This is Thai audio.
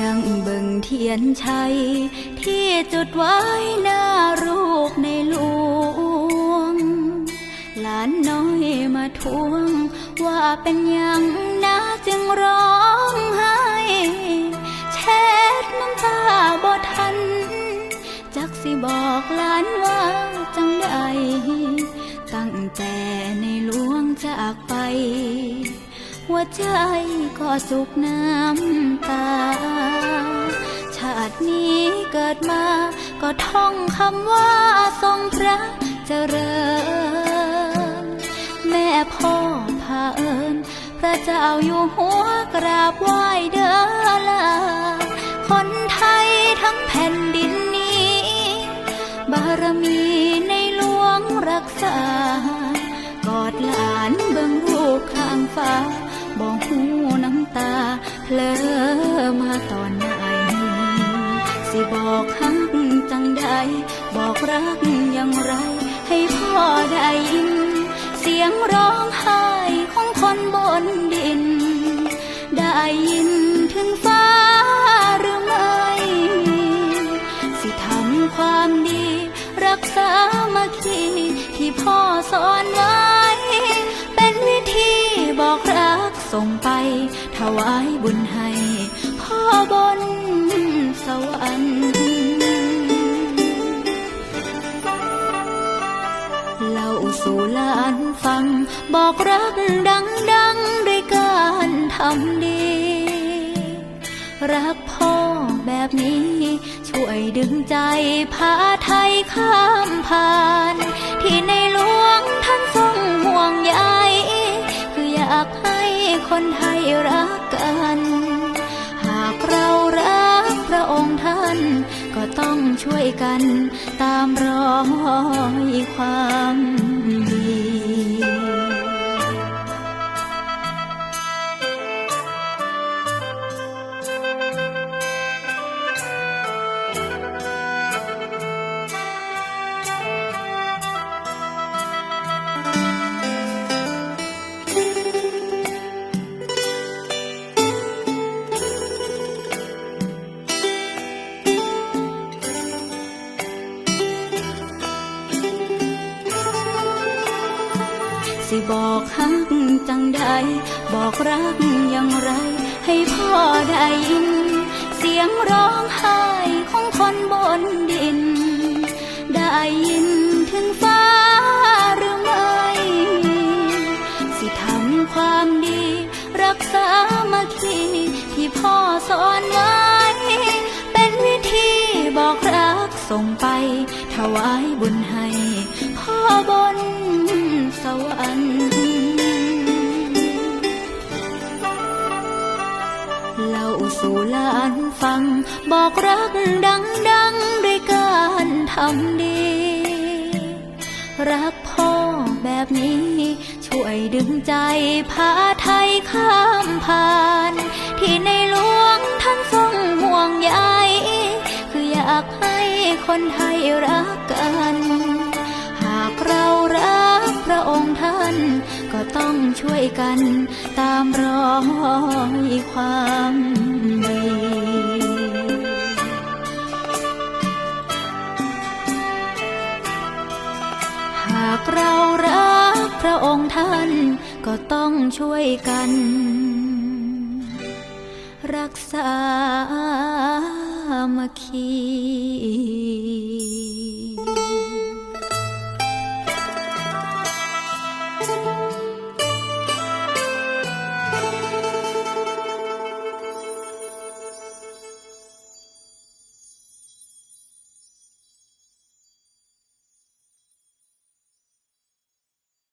นั่งเบิ่งเทียนชัย ที่จุดไว้หน้ารูปในหลวง หลานน้อยมาทวง ว่าเป็นยังนะจึงร้องไห้เช็ดน้ำตาบ่ทัน จักสิบอกหลานว่าจังใดตั้งแต่ในหลวงจากไป หัวใจก็สุกน้ำตา ชาตินี้เกิดมาก็ท่องคำว่าทรงพระเจริญ แม่พ่อพาเอิญพระเจ้าอยู่หัวกราบไหว้เด้อลาคนไทยทั้งแผ่นดินนี้ บารมีในหลวงรักษากอดหลานเบิ่งรูปข้างฟ้า บอกหูน้ำตาเพลอมาตอนไหนสิบอกฮักจังใดบอกรักอย่างไร ให้พ่อได้ยิน เสียงร้องไห้ของคนบนดิน ได้ยินถึงฟ้าหรือไม่ สิทำความดี รักษามาคีที่พ่อสอนไว้ ถวายบุญให้พ่อบนสวรรค์เล่าสู่ลานฟัง บอกรักดังๆด้วยการทำดี รักพ่อแบบนี้ ช่วยดึงใจพาไทยข้ามผ่าน ที่ในหลวงท่านทรงห่วงใยคืออยากให้ คนไทยรักกัน หากเรารักพระองค์ท่าน ก็ต้องช่วยกันตามรอยความ สิบอกฮักจังใด บอกรักอย่างไร ให้พ่อได้ยิน เสียงร้องไห้ของคนบนดิน ได้ยินถึงฟ้า ส่งไป ถวายบุญให้พ่อบนสวรรค์เล่าสู่ลานฟัง บอกรักดังๆด้วยการทำดี รักพ่อแบบนี้ ช่วยดึงใจพาไทยข้ามผ่าน คนไทยรักกัน หากเรารักพระองค์ท่าน ก็ต้องช่วยกันตามรอยความดีหากเรารักพระองค์ท่านก็ต้องช่วยกัน รักษา มาคี